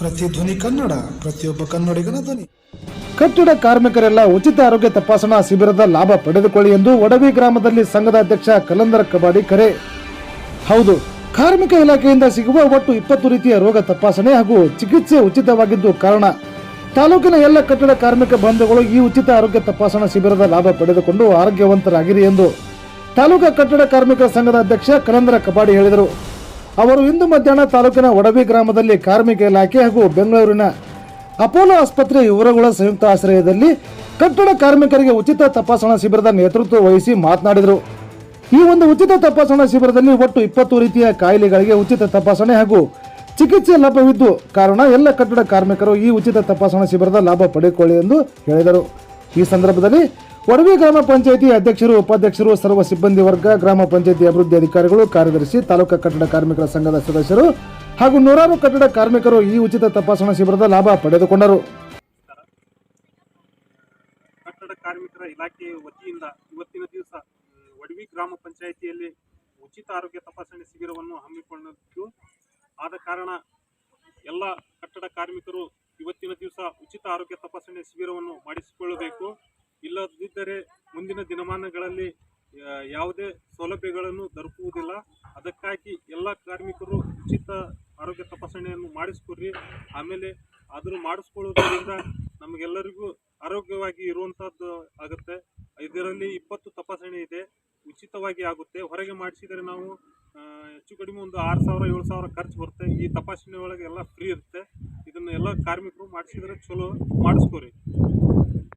ಧ್ವನಿ ಕನ್ನಡ, ಪ್ರತಿಯೊಬ್ಬ ಕನ್ನಡಿಗನ ಧ್ವನಿ. ಕಟ್ಟಡ ಕಾರ್ಮಿಕರೆಲ್ಲ ಉಚಿತ ಆರೋಗ್ಯ ತಪಾಸಣಾ ಶಿಬಿರದ ಲಾಭ ಪಡೆದುಕೊಳ್ಳಿ ಎಂದು ಒಡವಿ ಗ್ರಾಮದಲ್ಲಿ ಸಂಘದ ಅಧ್ಯಕ್ಷ ಕಲಂದರ ಕಬಾಡಿ ಕರೆ. ಹೌದು, ಕಾರ್ಮಿಕ ಇಲಾಖೆಯಿಂದ ಸಿಗುವ ಒಟ್ಟು ಇಪ್ಪತ್ತು ರೀತಿಯ ರೋಗ ತಪಾಸಣೆ ಹಾಗೂ ಚಿಕಿತ್ಸೆ ಉಚಿತವಾಗಿದ್ದು ಕಾರಣ. ತಾಲೂಕಿನ ಎಲ್ಲ ಕಟ್ಟಡ ಕಾರ್ಮಿಕ ಬಂಧುಗಳು ಈ ಉಚಿತ ಆರೋಗ್ಯ ತಪಾಸಣಾ ಶಿಬಿರದ ಲಾಭ ಪಡೆದುಕೊಂಡು ಆರೋಗ್ಯವಂತರಾಗಿರಿ ಎಂದು ತಾಲೂಕಾ ಕಟ್ಟಡ ಕಾರ್ಮಿಕರ ಸಂಘದ ಅಧ್ಯಕ್ಷ ಕಲಂದರ ಕಬಾಡಿ ಹೇಳಿದರು. ಅವರು ಇಂದು ಮಧ್ಯಾಹ್ನ ತಾಲೂಕಿನ ಒಡವಿ ಗ್ರಾಮದಲ್ಲಿ ಕಾರ್ಮಿಕ ಇಲಾಖೆ ಹಾಗೂ ಬೆಂಗಳೂರಿನ ಅಪೋಲೋ ಆಸ್ಪತ್ರೆ ಇವರುಗಳ ಸಂಯುಕ್ತ ಆಶ್ರಯದಲ್ಲಿ ಕಟ್ಟಡ ಕಾರ್ಮಿಕರಿಗೆ ಉಚಿತ ತಪಾಸಣಾ ಶಿಬಿರದ ನೇತೃತ್ವ ವಹಿಸಿ ಮಾತನಾಡಿದರು. ಈ ಒಂದು ಉಚಿತ ತಪಾಸಣಾ ಶಿಬಿರದಲ್ಲಿ ಒಟ್ಟು ಇಪ್ಪತ್ತು ರೀತಿಯ ಕಾಯಿಲೆಗಳಿಗೆ ಉಚಿತ ತಪಾಸಣೆ ಹಾಗೂ ಚಿಕಿತ್ಸೆ ಲಭ್ಯವಿದ್ದು, ಕಾರಣ ಎಲ್ಲ ಕಟ್ಟಡ ಕಾರ್ಮಿಕರು ಈ ಉಚಿತ ತಪಾಸಣಾ ಶಿಬಿರದ ಲಾಭ ಪಡೆದುಕೊಳ್ಳಿ ಎಂದು ಹೇಳಿದರು. ಈ ಸಂದರ್ಭದಲ್ಲಿ ಒಡವಿ ಗ್ರಾಮ ಪಂಚಾಯಿತಿ ಅಧ್ಯಕ್ಷರು, ಉಪಾಧ್ಯಕ್ಷರು, ಸರ್ವ ಸಿಬ್ಬಂದಿ ವರ್ಗ, ಗ್ರಾಮ ಪಂಚಾಯಿತಿ ಅಭಿವೃದ್ಧಿ ಅಧಿಕಾರಿಗಳು, ಕಾರ್ಯದರ್ಶಿ, ತಾಲೂಕು ಕಟ್ಟಡ ಕಾರ್ಮಿಕರ ಸಂಘದ ಸದಸ್ಯರು ಹಾಗೂ ನೂರಾರು ಕಟ್ಟಡ ಕಾರ್ಮಿಕರು ಈ ಉಚಿತ ತಪಾಸಣಾ ಶಿಬಿರದ ಲಾಭ ಪಡೆದುಕೊಂಡರು. ಕಟ್ಟಡ ಕಾರ್ಮಿಕರ ಇಲಾಖೆ ವತಿಯಿಂದ ಇವತ್ತಿನ ದಿವಸ ಒಡವಿ ಗ್ರಾಮ ಪಂಚಾಯಿತಿಯಲ್ಲಿ ಉಚಿತ ಆರೋಗ್ಯ ತಪಾಸಣೆ ಶಿಬಿರವನ್ನು ಹಮ್ಮಿಕೊಂಡಿದ್ದು, ಆದ ಕಾರಣ ಎಲ್ಲ ಕಟ್ಟಡ ಕಾರ್ಮಿಕರು ಇವತ್ತಿನ ದಿವಸ ಉಚಿತ ಆರೋಗ್ಯ ತಪಾಸಣೆ ಶಿಬಿರವನ್ನು ಮಾಡಿಸಿಕೊಳ್ಳಬೇಕು. ಇಲ್ಲದಿದ್ದರೆ ಮುಂದಿನ ದಿನಮಾನಗಳಲ್ಲಿ ಯಾವುದೇ ಸೌಲಭ್ಯಗಳನ್ನು ದೊರಕುವುದಿಲ್ಲ. ಅದಕ್ಕಾಗಿ ಎಲ್ಲ ಕಾರ್ಮಿಕರು ಉಚಿತ ಆರೋಗ್ಯ ತಪಾಸಣೆಯನ್ನು ಮಾಡಿಸ್ಕೊಡ್ರಿ. ಆಮೇಲೆ ಅದನ್ನು ಮಾಡಿಸ್ಕೊಳ್ಳೋದ್ರಿಂದ ನಮಗೆಲ್ಲರಿಗೂ ಆರೋಗ್ಯವಾಗಿ ಇರುವಂಥದ್ದು ಆಗುತ್ತೆ. ಇದರಲ್ಲಿ ಇಪ್ಪತ್ತು ತಪಾಸಣೆ ಇದೆ, ಉಚಿತವಾಗಿ ಆಗುತ್ತೆ. ಹೊರಗೆ ಮಾಡಿಸಿದರೆ ನಾವು ಹೆಚ್ಚು ಕಡಿಮೆ ಒಂದು ಆರು ಸಾವಿರ, ಏಳು ಸಾವಿರ ಖರ್ಚು ಬರುತ್ತೆ. ಈ ತಪಾಸಣೆ ಒಳಗೆ ಎಲ್ಲ ಫ್ರೀ ಇರುತ್ತೆ. ಇದನ್ನು ಎಲ್ಲ ಕಾರ್ಮಿಕರು ಮಾಡಿಸಿದರೆ ಚಲೋ ಮಾಡಿಸ್ಕೊರಿ